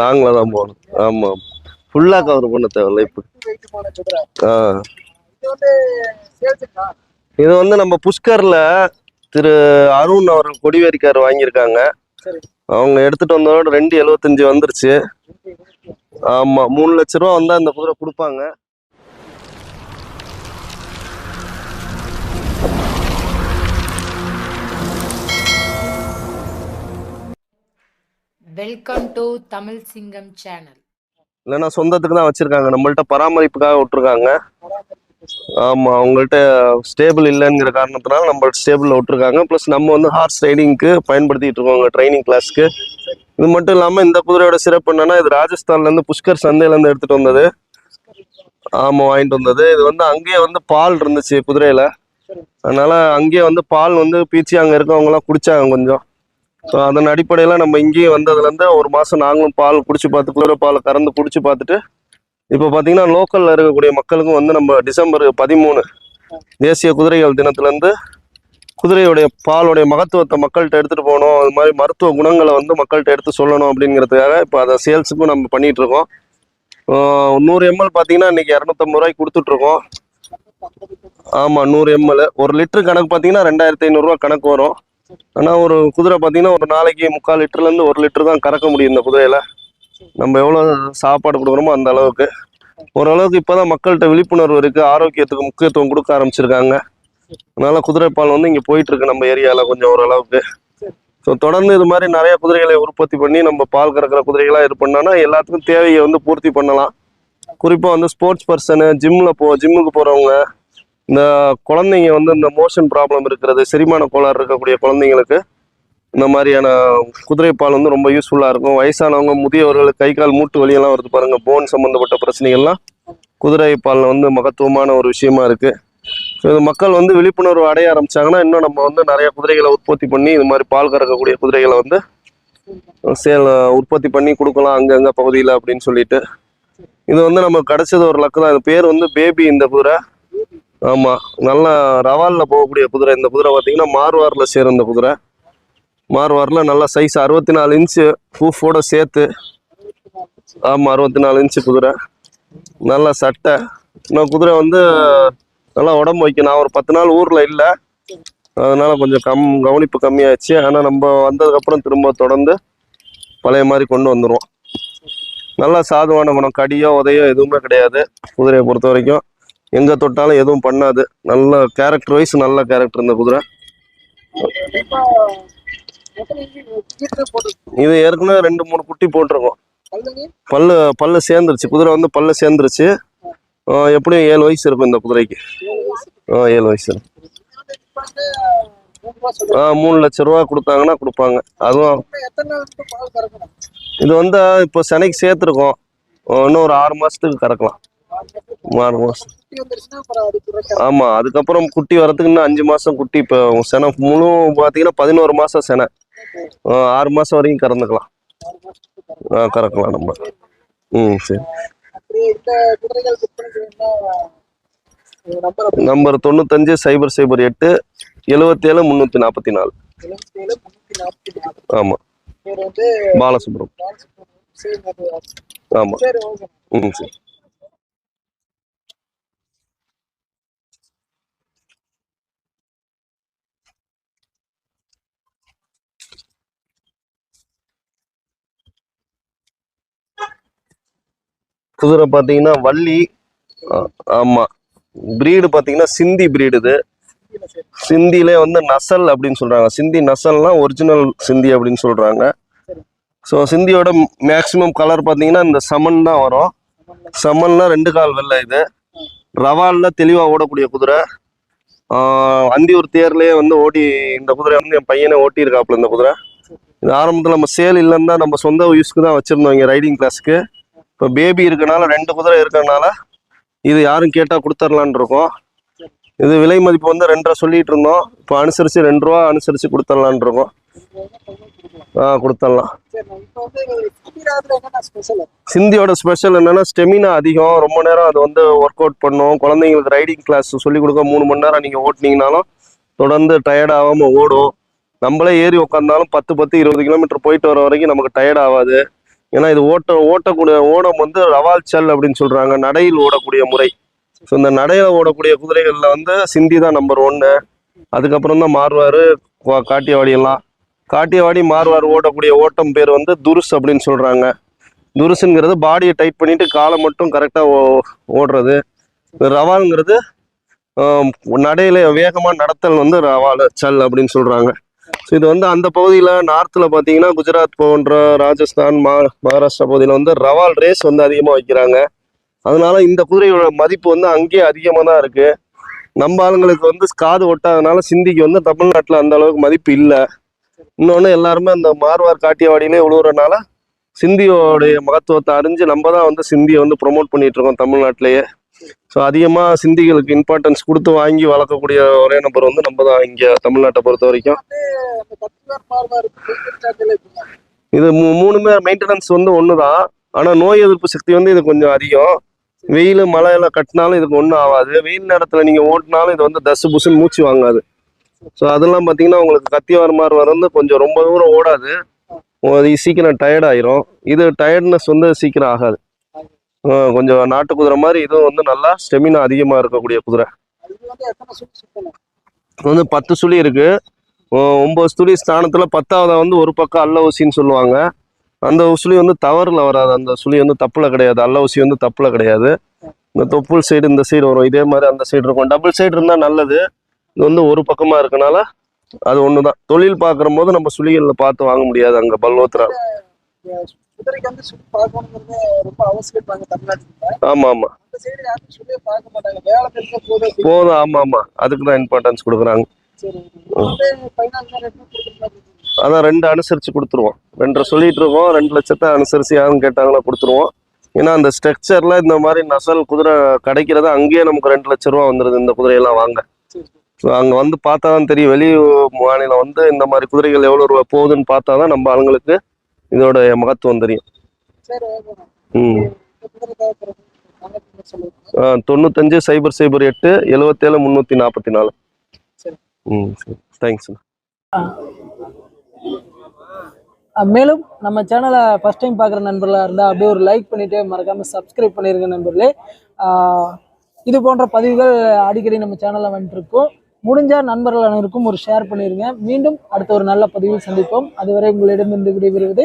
லாங்கில் தான் போகணும். ஆமாம் ஃபுல்லாக கவர் பண்ண தேவையில்ல இப்போ. ஆ. இது வந்து நம்ம புஷ்கரில் திரு அருண் அவர்கள் கொடிவேரிக்கார் வாங்கியிருக்காங்க. அவங்க எடுத்துட்டு வந்ததோட ரெண்டு எழுபத்தஞ்சு வந்துருச்சு. ஆமா. மூணு லட்ச ரூபா வந்தா அந்த குதிரை கொடுப்பாங்க. வெல்கம் டு தமிழ் சிங்கம் சேனல் இல்லைன்னா சொந்தத்துக்கு தான் வச்சிருக்காங்க. நம்மள்ட்ட பராமரிப்புக்காக விட்டுருக்காங்க. ஆமா அவங்கள்ட்ட ஸ்டேபிள் இல்லைங்கிற காரணத்தினால நம்ம ஸ்டேபிளில் விட்டுருக்காங்க. ப்ளஸ் நம்ம வந்து ஹார்ஸ் ரைடிங்க்கு பயன்படுத்திட்டு இருக்கோங்க ட்ரைனிங் கிளாஸ்க்கு இது மட்டும் இல்லாமல் இந்த குதிரையோட சிறப்பு என்னன்னா இது ராஜஸ்தான்ல இருந்து புஷ்கர் சந்தையில இருந்து எடுத்துட்டு வந்தது. ஆமா வாங்கிட்டு வந்தது. இது வந்து அங்கேயே வந்து பால் இருந்துச்சு குதிரையில. அதனால அங்கேயே வந்து பால் வந்து பீச்சி அங்க இருக்கவங்க எல்லாம் குடிச்சாங்க கொஞ்சம். ஸோ அதன் அடிப்படையில் நம்ம இங்கேயும் வந்ததுலேருந்து ஒரு மாதம் நாங்களும் பால் குடிச்சு பார்த்து குதிரை பாலை கறந்து குடிச்சு பார்த்துட்டு இப்போ பார்த்தீங்கன்னா லோக்கலில் இருக்கக்கூடிய மக்களுக்கும் வந்து நம்ம டிசம்பர் பதிமூணு தேசிய குதிரைகள் தினத்துலேருந்து குதிரையுடைய பாலுடைய மகத்துவத்தை மக்கள்கிட்ட எடுத்துகிட்டு போகணும். அது மாதிரி மருத்துவ குணங்களை வந்து மக்கள்கிட்ட எடுத்து சொல்லணும் அப்படிங்கிறதுக்காக இப்போ அதை சேல்ஸுக்கும் நம்ம பண்ணிகிட்ருக்கோம். நூறு எம்எல் பார்த்தீங்கன்னா இன்னைக்கு இரநூத்தம்பது ரூபாய்க்கு கொடுத்துட்ருக்கோம். ஆமாம் நூறு எம்எல். ஒரு லிட்டரு கணக்கு பார்த்தீங்கன்னா ரெண்டாயிரத்தி ஐநூறுரூவா கணக்கு வரும். ஆனால் ஒரு குதிரை பார்த்தீங்கன்னா ஒரு நாளைக்கு முக்கால் லிட்டர்லேருந்து ஒரு லிட்டர் தான் கறக்க முடியும் இந்த குதிரையில். நம்ம எவ்வளோ சாப்பாடு கொடுக்குறோமோ அந்த அளவுக்கு. ஓரளவுக்கு இப்போதான் மக்கள்கிட்ட விழிப்புணர்வு இருக்குது ஆரோக்கியத்துக்கு முக்கியத்துவம் கொடுக்க ஆரம்பிச்சிருக்காங்க. அதனால குதிரை பால் வந்து இங்கே போயிட்டு இருக்கு நம்ம ஏரியாவில் கொஞ்சம் ஓரளவுக்கு. ஸோ தொடர்ந்து இது மாதிரி நிறைய குதிரைகளை உற்பத்தி பண்ணி நம்ம பால் கறக்கிற குதிரைகளாக இது பண்ணோன்னா எல்லாத்துக்கும் தேவையை வந்து பூர்த்தி பண்ணலாம். குறிப்பாக வந்து ஸ்போர்ட்ஸ் பர்சனு ஜிம்மில் போ ஜிம்முக்கு போகிறவங்க இந்த குழந்தைங்க வந்து இந்த மோஷன் ப்ராப்ளம் இருக்கிறது செரிமான கோளாறு இருக்கக்கூடிய குழந்தைங்களுக்கு இந்த மாதிரியான குதிரை பால் வந்து ரொம்ப யூஸ்ஃபுல்லாக இருக்கும். வயசானவங்க முதியவர்கள் கை கால் மூட்டு வலியெல்லாம் வருது பாருங்க. போன் சம்மந்தப்பட்ட பிரச்சனைகள்லாம் குதிரை பாலில் வந்து மகத்துவமான ஒரு விஷயமா இருக்குது ஸோ இது மக்கள் வந்து விழிப்புணர்வு அடைய ஆரம்பிச்சாங்கன்னா இன்னும் நம்ம வந்து நிறைய குதிரைகளை உற்பத்தி பண்ணி இது மாதிரி பால் கறக்கக்கூடிய குதிரைகளை வந்து சேல் உற்பத்தி பண்ணி கொடுக்கலாம் அங்கங்கே பகுதியில் அப்படின்னு சொல்லிட்டு. இது வந்து நமக்கு கிடைச்சது ஒரு லக்கு தான். இது பேர் வந்து பேபி இந்த குதிரை ஆமாம் நல்ல ரவாலில் போகக்கூடிய குதிரை இந்த குதிரை பார்த்தீங்கன்னா மார்வாரில் சேரும் இந்த குதிரை மார்வாரில் நல்ல சைஸ் அறுபத்தி நாலு இன்ச்சு பூஃபோட சேர்த்து. ஆமாம் அறுபத்தி நாலு இன்ச்சு குதிரை நல்ல சட்டை. இன்னும் குதிரை வந்து நல்லா உடம்பு வைக்கணும் நான் ஒரு பத்து நாள் ஊரில் இல்லை. அதனால கொஞ்சம் கம் கவனிப்பு கம்மியாச்சு. ஆனால் நம்ம வந்ததுக்கப்புறம் திரும்ப தொடர்ந்து பழைய மாதிரி கொண்டு வந்துடுவோம் நல்லா சாதுவான குணம். கடியோ உதையோ எதுவுமே கிடையாது. குதிரையை பொறுத்த வரைக்கும். எங்க தொட்டாலும் எதுவும் பண்ணாது. நல்ல கேரக்டர் வைஸ் நல்ல கேரக்டர் இந்த குதிரை. இது ஏற்கனவே ரெண்டு மூணு குட்டி போட்டிருக்கோம். பல்லு? பல்லு சேர்ந்துருச்சு. குதிரை வந்து பல்லு சேர்ந்துருச்சு. எப்படியும் ஏழு வயசு இருக்கும் இந்த குதிரைக்கு. ஆ ஏழு வயசு இருக்கும் ஆ மூணு லட்ச ரூபா கொடுத்தாங்கன்னா கொடுப்பாங்க. அதுவும் இது வந்து இப்போ சென்னைக்கு சேர்த்துருக்கோம். இன்னும் ஒரு ஆறு மாசத்துக்கு கறக்கலாம். ஆறு மாசம். ஆமா அதுக்கப்புறம் குட்டி வரதுக்கு இன்னும் அஞ்சு மாசம் குட்டி இப்போ செனை முழு பார்த்தீங்கன்னா பதினோரு மாசம் செனை. ஆறு மாசம் வரைக்கும் கறந்துக்கலாம். ஆ கறக்கலாம் நம்ம. ம் சரி. நம்பர் தொண்ணூத்தஞ்சு சைபர் சைபர் எட்டு எழுவத்தி ஏழு முந்நூற்றி நாற்பத்தி நாலு ஆமாம் பாலசுப்ரம். ஆமாம் ம் சரி. குதிரை பார்த்தீங்கன்னா வள்ளி ஆமாம் பிரீடு பார்த்தீங்கன்னா சிந்தி பிரீடு இது. சரி சிந்திலே வந்து நசல் அப்படின்னு சொல்றாங்க. சிந்தி நசல்னா ஒரிஜினல் சிந்தி அப்படின்னு சொல்றாங்க. ஸோ சிந்தியோட மேக்சிமம் கலர் பார்த்தீங்கன்னா இந்த சமன் தான் வரும். சமன்னா ரெண்டு கால் வெள்ளை இது. ரவால்ல தெளிவாக ஓடக்கூடிய குதிரை. அந்தியூர் தேர்லேயே வந்து ஓடி இந்த குதிரை வந்து என் பையனை ஓட்டியிருக்காப்புல இந்த குதிரை. இது ஆரம்பத்தில் நம்ம சேல் இல்லைன்னு தான் நம்ம சொந்த யூஸ்க்கு தான் வச்சிருந்தோம் இங்கே ரைடிங் கிளாஸுக்கு இப்போ பேபி இருக்கனால ரெண்டு குதிரை இருக்கிறனால இது யாரும் கேட்டால் கொடுத்துர்லான் இருக்கோம். இது விலை மதிப்பு வந்து ரெண்டரை சொல்லிட்டு இருந்தோம். இப்போ அனுசரித்து ரெண்டு ரூபா அனுசரித்து கொடுத்துர்லான் இருக்கோம். ஆ கொடுத்துடலாம் சிந்தியோட ஸ்பெஷல் என்னன்னா ஸ்டெமினா அதிகம். ரொம்ப நேரம் அது வந்து ஒர்க் அவுட் பண்ணும். குழந்தைங்களுக்கு ரைடிங் கிளாஸ் சொல்லி கொடுக்க மூணு மணி நேரம் நீங்கள் ஓட்டினீங்கனாலும் தொடர்ந்து டயர்ட் ஆகாமல் ஓடும். நம்மளே ஏறி உட்காந்தாலும் பத்து பத்து இருபது கிலோமீட்டர் போயிட்டு வர வரைக்கும் நமக்கு டயர்ட் ஆகாது. ஏன்னா இது ஓட்ட ஓட்டக்கூடிய ஓடம் வந்து ரவால் செல் அப்படின்னு சொல்றாங்க நடையில் ஓடக்கூடிய முறை. ஸோ இந்த நடையில ஓடக்கூடிய குதிரைகள்ல வந்து சிந்தி தான் நம்பர் ஒன்னு அதுக்கப்புறம் தான் மாறுவாரு காட்டியவாடி எல்லாம் காட்டியவாடி மாறுவார் ஓடக்கூடிய ஓட்டம் பேர் வந்து துருஸ் அப்படின்னு சொல்றாங்க. துருசுங்கிறது பாடியை டைட் பண்ணிட்டு காலை மட்டும் கரெக்டாக ஓடுறது. ரவாலுங்கிறது நடையில் நடையில நடத்தல் வந்து ரவால் சல் அப்படின்னு சொல்கிறாங்க ஸோ இது வந்து அந்த பகுதியில் நார்த்தில் பார்த்தீங்கன்னா குஜராத் போன்ற ராஜஸ்தான் மா மகாராஷ்டிரா பகுதியில் வந்து ரவால் ரேஸ் வந்து அதிகமாக வைக்கிறாங்க. அதனால இந்த குதிரையோட மதிப்பு வந்து அங்கேயே அதிகமாக தான் இருக்குது நம்ம ஆளுங்களுக்கு வந்து காது ஒட்டாதனால சிந்திக்கு வந்து தமிழ்நாட்டில் அந்த அளவுக்கு மதிப்பு இல்லை. இன்னொன்று எல்லாருமே அந்த மார்வார் காட்டியவாடியிலே உழுவுறனால சிந்தியோடைய மகத்துவத்தை அறிஞ்சு நம்ம தான் வந்து சிந்தியை வந்து ப்ரொமோட் பண்ணிட்டு இருக்கோம் தமிழ்நாட்டிலேயே. ஸோ அதிகமாக சிந்திகளுக்கு இம்பார்ட்டன்ஸ் கொடுத்து வாங்கி வளர்க்கக்கூடிய ஒரே நபர் வந்து நம்ம தான் இங்கே தமிழ்நாட்டை பொறுத்த வரைக்கும். இது மூணுமே மெயின்டெனன்ஸ் வந்து ஒன்று தான் ஆனால் நோய் எதிர்ப்பு சக்தி வந்து இது கொஞ்சம் அதிகம். வெயில் மழையில கட்டினாலும் இதுக்கு ஒன்றும் ஆகாது. வெயில் நேரத்தில் நீங்கள் ஓட்டினாலும் இது வந்து தசு புசுன்னு மூச்சு வாங்காது. ஸோ அதெல்லாம் பார்த்தீங்கன்னா உங்களுக்கு கத்தி வர மாதிரி வந்து கொஞ்சம் ரொம்ப தூரம் ஓடாது. சீக்கிரம் டயர்ட் ஆயிரும். இது டயர்ட்னஸ் வந்து சீக்கிரம் ஆகாது. கொஞ்சம் நாட்டு குதிரை மாதிரி இதுவும் வந்து நல்லா ஸ்டெமினா அதிகமாக இருக்கக்கூடிய குதிரை. இது வந்து பத்து சுழி இருக்கு. ஒ- ஒன்பது சுழி ஸ்தானத்தில் பத்தாவது வந்து ஒரு பக்கம் அல்ல ஊசின்னு சொல்லுவாங்க. அந்த சுழி வந்து தவறில் வராது. அந்த சுழி வந்து தப்பில் கிடையாது. அல்ல ஊசி வந்து தப்பில் கிடையாது. இந்த தொப்புள் சைடு இந்த சைடு வரும். இதே மாதிரி அந்த சைடு இருக்கும். டபுள் சைடு இருந்தால் நல்லது. இது வந்து ஒரு பக்கமாக இருக்கனால அது ஒன்று தான் தொழில் பார்க்குற போது நம்ம சுழிகளில் பார்த்து வாங்க முடியாது அங்கே பல்வத்துறா குதிரைக்கு வந்து சுற்றி பார்க்கணுங்கிறது ரொம்ப அவசியம் தமிழ்நாட்டுல ஆமா ஆமா. அந்த சைடு யாரும் சொல்லியே பார்க்க மாட்டாங்க. வேலை தெரிஞ்ச போதும் போதும் ஆமா ஆமா. அதுக்கு தான் இம்பார்ட்டன்ஸ் கொடுக்குறாங்க. அதான் ரெண்டு அனுசரிச்சு கொடுத்துருவோம். ரெண்டரை சொல்லிட்டு இருக்கோம் ரெண்டு லட்சத்தை அனுசரிச்சு யாரும் கேட்டாங்களா கொடுத்துருவோம். ஏன்னா அந்த ஸ்ட்ரக்சர்ல இந்த மாதிரி நசல் குதிரை கிடைக்கிறது அங்கேயே நமக்கு ரெண்டு லட்ச ரூபா வந்துருது இந்த குதிரையெல்லாம் வாங்க. ஸோ அங்கே வந்து பார்த்தா தான் தெரியும். வெளி மாநிலம் வந்து இந்த மாதிரி குதிரைகள் எவ்வளோ ரூபா போகுதுன்னு பார்த்தா தான் நம்ம ஆளுங்களுக்கு இதோட மகத்துவம் தெரியும். சரி ம். தொண்ணூத்தஞ்சு சைபர் சைபர் எட்டு எழுவத்தேழு முந்நூற்றி நாற்பத்தி நாலு சரி. ம் சரி. தேங்க்ஸ் மேலும் நம்ம சேனலை ஃபஸ்ட் டைம் பார்க்குற நண்பர்களாக இருந்தால் அப்படியே ஒரு லைக் பண்ணிவிட்டு மறக்காமல் சப்ஸ்கிரைப் பண்ணிருங்க நண்பர்களே. இது போன்ற பதிவுகள் அடிக்கடி நம்ம சேனலில் வந்துட்டுருக்கோம் முடிஞ்ச நண்பர்கள் அனைவருக்கும் ஒரு ஷேர் பண்ணிடுங்க மீண்டும் அடுத்த ஒரு நல்ல பதிவில் சந்திப்போம். அதுவரை உங்களிடமிருந்து விடைபெறுவது